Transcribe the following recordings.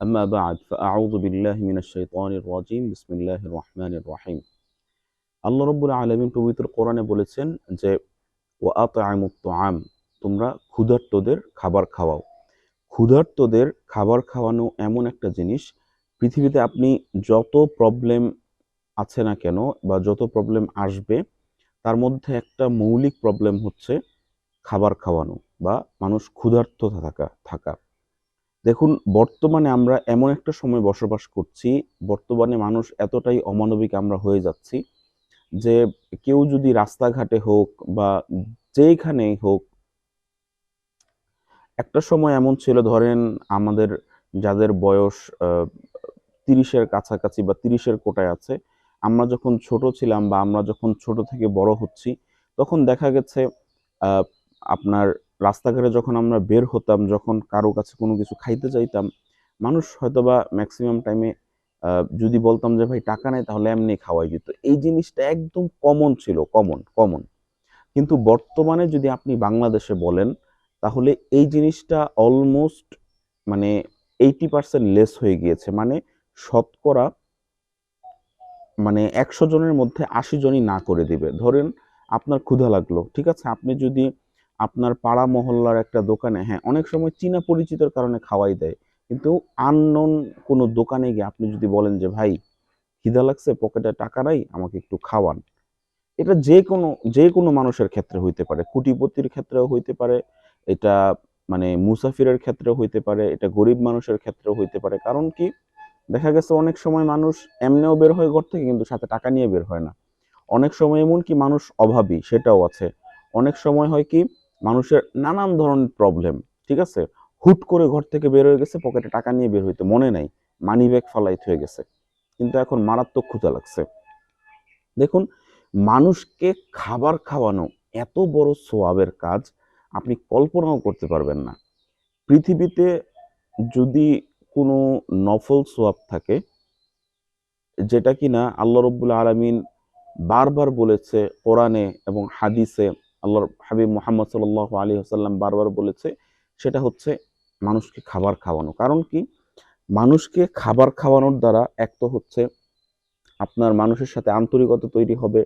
أما بعد فأعوذ بالله من الشيطان الرجيم بسم الله الرحمن الرحيم আল্লাহ রব্বুল আলমিন পবিত্র কোরআনে বলেছেন যে ও আম তোমরা ক্ষুধার্তদের খাবার খাওয়াও ক্ষুধার্তদের খাবার খাওয়ানো এমন একটা জিনিস পৃথিবীতে আপনি যত প্রবলেম আছে না কেন বা যত প্রবলেম আসবে তার মধ্যে একটা মৌলিক প্রবলেম হচ্ছে খাবার খাওয়ানো বা মানুষ ক্ষুধার্ত থাকা থাকা দেখুন, বর্তমানে আমরা এমন একটা সময় বসবাস করছি, বর্তমানে মানুষ এতটাই অমানবিক আমরা হয়ে যাচ্ছি যে কেউ যদি রাস্তাঘাটে হোক বা যেখানেই হোক, একটা সময় এমন ছিল, ধরেন আমাদের যাদের বয়স তিরিশের কাছাকাছি বা তিরিশের কোটায় আছে, আমরা যখন ছোট ছিলাম বা আমরা যখন ছোট থেকে বড় হচ্ছি, তখন দেখা গেছে আপনার রাস্তাঘাটে যখন আমরা বের হতাম, যখন কারও কাছে কোনো কিছু খাইতে চাইতাম মানুষ হয়তোবা ম্যাক্সিমাম টাইমে যদি বলতাম যে, ভাই, টাকা নাই, তাহলে এমনি খাওয়াই দিত এই জিনিসটা একদম কমন ছিল কমন কমন কিন্তু বর্তমানে যদি আপনি বাংলাদেশে বলেন, তাহলে এই জিনিসটা অলমোস্ট মানে এইটি পার্সেন্ট লেস হয়ে গিয়েছে। মানে শতকরা মানে একশো জনের মধ্যে আশি জনই না করে দিবে। ধরেন, আপনার ক্ষুধা লাগল, ঠিক আছে? আপনি যদি আপনার পাড়া মহল্লার একটা দোকানে হ্যাঁ অনেক সময় চীনা পরিচিতর কারণে খাওয়াই দেয়। কিন্তু আননোন কোনো দোকানে গিয়ে আপনি যদি বলেন যে, ভাই, খিদা লাগছে, পকেটে টাকা নাই, আমাকে একটু খাওয়ান। এটা যে কোনো যে কোনো মানুষের ক্ষেত্রে হইতে পারে, কুটিপতির ক্ষেত্রেও হইতে পারে, এটা মানে মুসাফিরের ক্ষেত্রেও হইতে পারে, এটা গরিব মানুষের ক্ষেত্রেও হইতে পারে। কারণ কি? দেখা গেছে অনেক সময় মানুষ এমনিও বের হয় ঘর থেকে, কিন্তু সাথে টাকা নিয়ে বের হয় না। অনেক সময় এমন কি মানুষ অভাবী, সেটাও আছে। অনেক সময় হয় কি? মানুষের নানান ধরনের প্রবলেম ঠিক আছে? হুট করে ঘর থেকে বের হয়ে গেছে, পকেটে টাকা নিয়ে বের হইতে মনে নাই মানি ব্যাগ ফালাইত হয়ে গেছে। কিন্তু এখন মারাত্মক ক্ষুধা লাগছে। দেখুন, মানুষকে খাবার খাওয়ানো এত বড় সোয়াবের কাজ, আপনি কল্পনাও করতে পারবেন না। পৃথিবীতে যদি কোনো নফল সোয়াব থাকে, যেটা কিনা আল্লাহ রব্বুল আলমিন বারবার বলেছে কোরআনে এবং হাদিসে আল্লাহর হাবিব মোহাম্মদ সাল আলী আসাল্লাম বারবার বলেছে, সেটা হচ্ছে মানুষকে খাবার খাওয়ানো। কারণ কি? মানুষকে খাবার খাওয়ানোর দ্বারা এক তো হচ্ছে আপনার মানুষের সাথে আন্তরিকতা তৈরি হবে,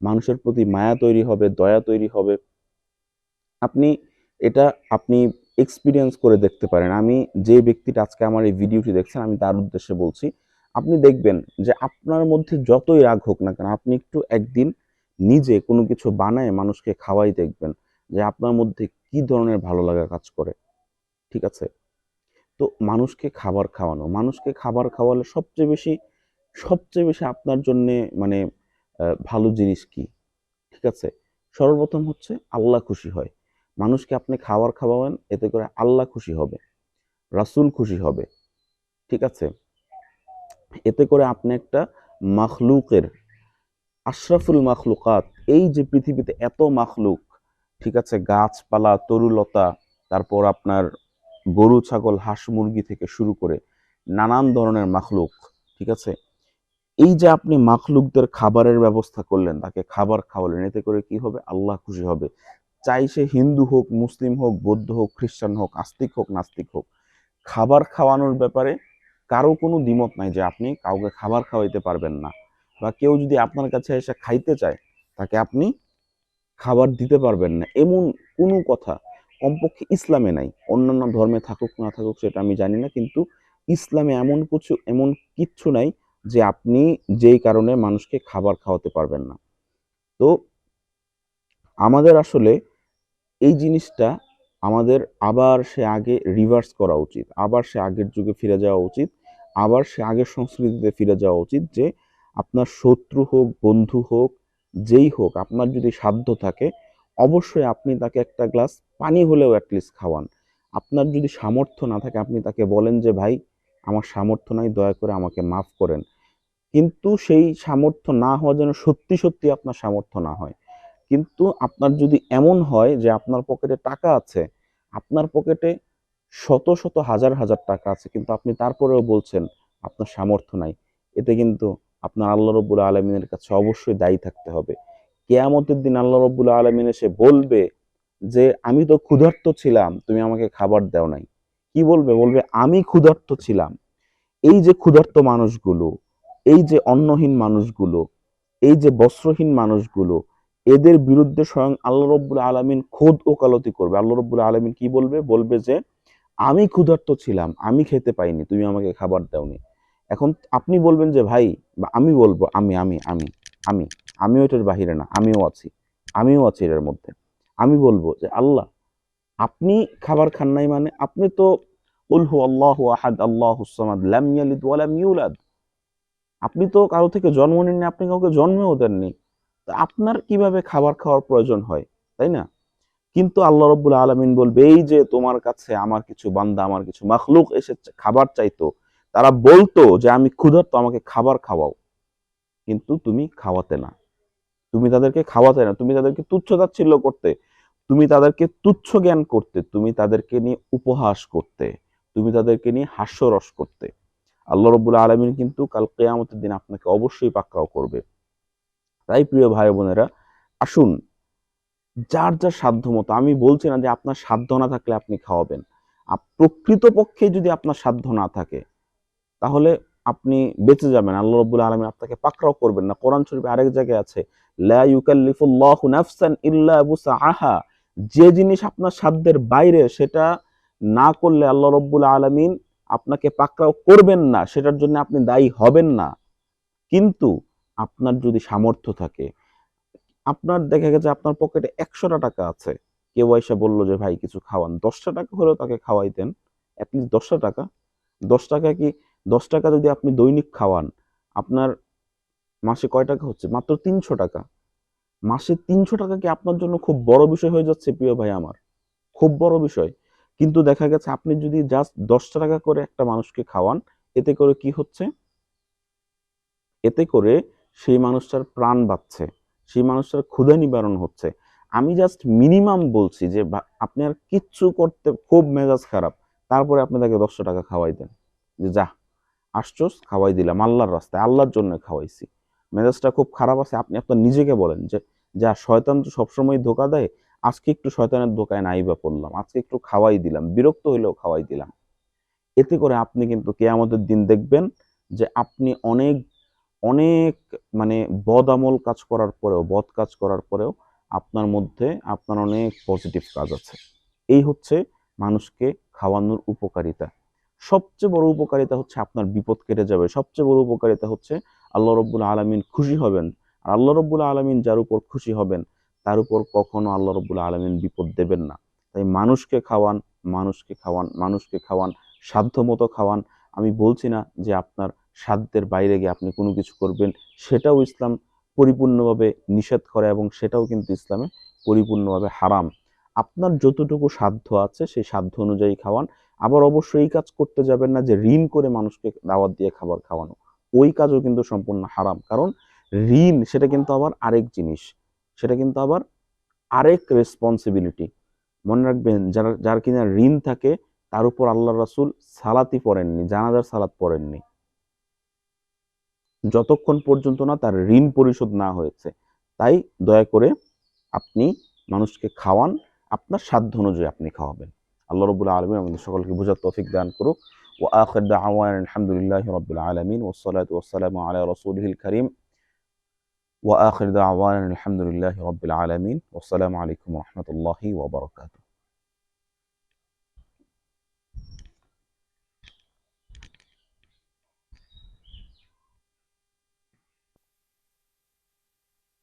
মানুষের প্রতি মায়া তৈরি হবে, দয়া তৈরি হবে। আপনি এটা আপনি এক্সপিরিয়েন্স করে দেখতে পারেন। আমি যে ব্যক্তিটা আজকে আমার এই ভিডিওটি দেখছেন, আমি তার উদ্দেশ্যে বলছি, আপনি দেখবেন যে আপনার মধ্যে যতই রাগ হোক না কেন, আপনি একটু একদিন নিজে কোনো কিছু বানায় মানুষকে খাওয়াই দেখবেন যে আপনার মধ্যে কি ধরনের ভালো লাগা কাজ করে। ঠিক আছে? তো মানুষকে খাবার খাওয়ানো, মানুষকে খাবার খাওয়ালে সবচেয়ে বেশি সবচেয়ে বেশি আপনার জন্যে মানে ভালো জিনিস কি? ঠিক আছে? সর্বপ্রথম হচ্ছে আল্লাহ খুশি হয়। মানুষকে আপনি খাবার খাওয়াবেন, এতে করে আল্লাহ খুশি হবে, রাসুল খুশি হবে। ঠিক আছে? এতে করে আপনি একটা মাখলুকের আশরাফুল মাখলুকাত, এই যে পৃথিবীতে এত মাখলুক, ঠিক আছে, গাছপালা, তরুলতা, তারপর আপনার গরু, ছাগল, হাঁস, মুরগি থেকে শুরু করে নানান ধরনের মাখলুক, ঠিক আছে? এই যে আপনি মাখলুকদের খাবারের ব্যবস্থা করলেন, তাকে খাবার খাওয়ালেন, এতে করে কি হবে? আল্লাহ খুশি হবে। চাই সে হিন্দু হোক, মুসলিম হোক, বৌদ্ধ হোক, খ্রিস্টান হোক, আস্তিক হোক, নাস্তিক হোক, খাবার খাওয়ানোর ব্যাপারে কারও কোনো দ্বিমত নাই যে আপনি কাউকে খাবার খাওয়াইতে পারবেন না। বা কেউ যদি আপনার কাছে এসে খাইতে চায়, তাকে আপনি খাবার দিতে পারবেন না। এমন কোনো কথা কমপক্ষে ইসলামে নাই। অন্যান্য ধর্মে থাকুক, না থাকুক, সেটা আমি জানি না, কিন্তু ইসলামে এমন কিছু, এমন কিচ্ছু নাই যে আপনি যেই কারণে মানুষকে খাবার খাওয়াতে পারবেন না। তো আমাদের আসলে এই জিনিসটা আমাদের আবার সে আগে রিভার্স করা উচিত। আবার সে আগের যুগে ফিরে যাওয়া উচিত। আবার সে আগের সংস্কৃতিতে ফিরে যাওয়া উচিত যে আপনার শত্রু হোক, বন্ধু হোক, যেই হোক, আপনার যদি সাধ্য থাকে, অবশ্যই আপনি তাকে একটা গ্লাস পানি হলেও অ্যাটলিস্ট খাওয়ান। আপনার যদি সামর্থ্য না থাকে, আপনি তাকে বলেন যে, ভাই, আমার সামর্থ্য নাই, দয়া করে আমাকে মাফ করেন। কিন্তু সেই সামর্থ্য না হওয়া যেন সত্যি সত্যি আপনার সামর্থ্য না হয়। কিন্তু আপনার যদি এমন হয় যে, আপনার পকেটে টাকা আছে, আপনার পকেটে শত শত হাজার হাজার টাকা আছে, কিন্তু আপনি তারপরেও বলছেন, আপনার সামর্থ্য নাই। এতে কিন্তু আপনার আল্লাহ রব্বুল আলমিনের কাছে অবশ্যই দায়ী থাকতে হবে। কেয়ামতের দিন আল্লাহ রব্বুল আলমিন এসে বলবে যে, আমি তো ক্ষুধার্ত ছিলাম, তুমি আমাকে খাবার দাও নাই। কি বলবে? বলবে, আমি ক্ষুধার্ত ছিলাম। এই যে ক্ষুধার্ত মানুষগুলো, এই যে অন্নহীন মানুষগুলো, এই যে বস্ত্রহীন মানুষগুলো, এদের বিরুদ্ধে স্বয়ং আল্লাহ রব্বুল আলমিন খোদ ওকালতি করবে। আল্লাহ রব্বুল আলমিন কি বলবে? বলবে যে, আমি ক্ষুধার্ত ছিলাম, আমি খেতে পাইনি, তুমি আমাকে খাবার দাওনি। এখন আপনি বলবেন যে, ভাই, বা আমি বলব, আমি আমি আমি আমি, আমিও এটার বাহিরে না, আমিও আছি আমিও আছি এটার মধ্যে। আমি বলব যে, আল্লাহ, আপনি খাবার খান নাই মানে আপনি তো উলহু আল্লাহু আহাদ, আল্লাহু লাম ইউলাদ। আপনি তো কারও থেকে জন্ম নেননি, আপনি কাউকে জন্মেও দেননি। তা আপনার কীভাবে খাবার খাওয়ার প্রয়োজন হয়, তাই না? কিন্তু আল্লাহ রব্বুল আলমিন বলবে, এই যে তোমার কাছে আমার কিছু বান্দা, আমার কিছু মাখলুক এসে খাবার চাইতো তারা বলতো যে, আমি ক্ষুধার্ত, আমাকে খাবার খাওয়াও। কিন্তু তুমি খাওয়াতে না। তুমি তাদেরকে খাওয়াতে না। তুমি তাদেরকে তুচ্ছ তাচ্ছিল্য করতে। তুমি তাদেরকে তুচ্ছ জ্ঞান করতে। তুমি তাদেরকে নিয়ে উপহাস করতে। তুমি তাদেরকে নিয়ে হাস্যরস করতে। আল্লাহ রব্বুল আলমিন কিন্তু কাল কেয়ামতের দিন আপনাকে অবশ্যই পাকড়াও করবে। তাই প্রিয় ভাই বোনেরা, আসুন। যার যার সাধ্য মতো আমি বলছি না যে আপনার সাধ্য না থাকলে আপনি খাওয়াবেন। প্রকৃতপক্ষে যদি আপনার সাধ্য না থাকে তাহলে আপনি বেঁচে যাবেন। আল্লাহ রব্বুল আলমী আপনাকে পাকড়াও করবেন না। কোরআন শরীফে আরেক জায়গায় আছে, লা ইউকাল্লিফুল্লাহু নাফসান ইল্লা বুসাআহা। যে জিনিস আপনার সাধ্যের বাইরে, সেটা না করলে আল্লাহ রব্বুল আলমিন আপনাকে পাকড়াও করবেন না। সেটার জন্য আপনি দায়ী হবেন না। কিন্তু আপনার যদি সামর্থ্য থাকে, আপনার দেখা গেছে আপনার পকেটে একশোটা টাকা আছে। কেউ এসে বলল যে, ভাই, কিছু খাওয়ান। দশটা টাকা হলেও তাকে খাওয়াইতেন অ্যাটলিস্ট দশটা টাকা। দশ টাকা কি দশ টাকা যদি আপনি দৈনিক খাওয়ান, আপনার মাসে কয় টাকা হচ্ছে? মাত্র তিনশো টাকা। মাসে তিনশো টাকা কি আপনার জন্য খুব বড় বিষয় হয়ে যাচ্ছে প্রিয় ভাই আমার? খুব বড় বিষয়। কিন্তু দেখা গেছে আপনি যদি জাস্ট দশটা টাকা করে একটা মানুষকে খাওয়ান, এতে করে কি হচ্ছে? এতে করে সেই মানুষটার প্রাণ বাঁচছে। সেই মানুষটার ক্ষুধা নিবারণ হচ্ছে। আমি জাস্ট মিনিমাম বলছি যে আপনি আর কিচ্ছু করতে, খুব মেজাজ খারাপ। তারপরে আপনি তাকে দশশো টাকা খাওয়াই দেন। যে, যা আসছোস খাওয়াই দিলাম, আল্লাহর রাস্তায়, আল্লাহর জন্য খাওয়াইছি। মেজাজটা খুব খারাপ আছে, আপনি আপনার নিজেকে বলেন যে, যা, শয়তান তো সবসময় ধোকা দেয়, আজকে একটু শয়তানের ধোকায় নাই বা পড়লাম, আজকে একটু খাওয়াই দিলাম, বিরক্ত হইলেও খাওয়াই দিলাম। এতে করে আপনি কিন্তু কেয়ামতের দিন দেখবেন যে, আপনি অনেক অনেক মানে বদ আমল কাজ করার পরেও, বদ কাজ করার পরেও আপনার মধ্যে আপনার অনেক পজিটিভ কাজ আছে। এই হচ্ছে মানুষকে খাওয়ানোর উপকারিতা। সবচেয়ে বড় উপকারিতা হচ্ছে আপনার বিপদ কেটে যাবে। সবচেয়ে বড় উপকারিতা হচ্ছে আল্লাহ রব্বুল আলমিন খুশি হবেন। আর আল্লাহ রব্বুল আলমিন যার উপর খুশি হবেন, তার উপর কখনো আল্লাহ রব্বুল আলমিন বিপদ দেবেন না। তাই মানুষকে খাওয়ান মানুষকে খাওয়ান মানুষকে খাওয়ান সাধ্য মতো খাওয়ান। আমি বলছি না যে আপনার সাধ্যের বাইরে গিয়ে আপনি কোনো কিছু করবেন, সেটাও ইসলাম পরিপূর্ণভাবে নিষেধ করে এবং সেটাও কিন্তু ইসলামে পরিপূর্ণভাবে হারাম। আপনার যতটুকু সাধ্য আছে, সেই সাধ্য অনুযায়ী খাওয়ান। আবার অবশ্যই এই কাজ করতে যাবেন না যে ঋণ করে মানুষকে দাওয়াত দিয়ে খাবার খাওয়ানো। ওই কাজও কিন্তু সম্পূর্ণ হারাম। কারণ ঋণ সেটা কিন্তু আবার আরেক জিনিস। সেটা কিন্তু আবার আরেক রেসপন্সিবিলিটি মনে রাখবেন, যারা, যার কিনা ঋণ থাকে, তার উপর আল্লাহ রাসুল সালাতি পড়েননি, জানাজার সালাত পড়েননি। যতক্ষণ পর্যন্ত না তার ঋণ পরিশোধ না হয়েছে, তাই দয়া করে আপনি মানুষকে খাওয়ান, আপনার সাধ্য অনুযায়ী আপনি খাওয়াবেন। আল্লাহ রবুল্লা আলমী আমাদের সকলকে বোঝার তফিক দান করুক ও আখর দাওয়ান আলহামদুলিল্লাহ রবিল আলমিন ওসলাত ওসালাম আলা রসুলহিল করিম وآخر دعوانا الحمد لله رب العالمين والسلام عليكم ورحمة الله وبركاته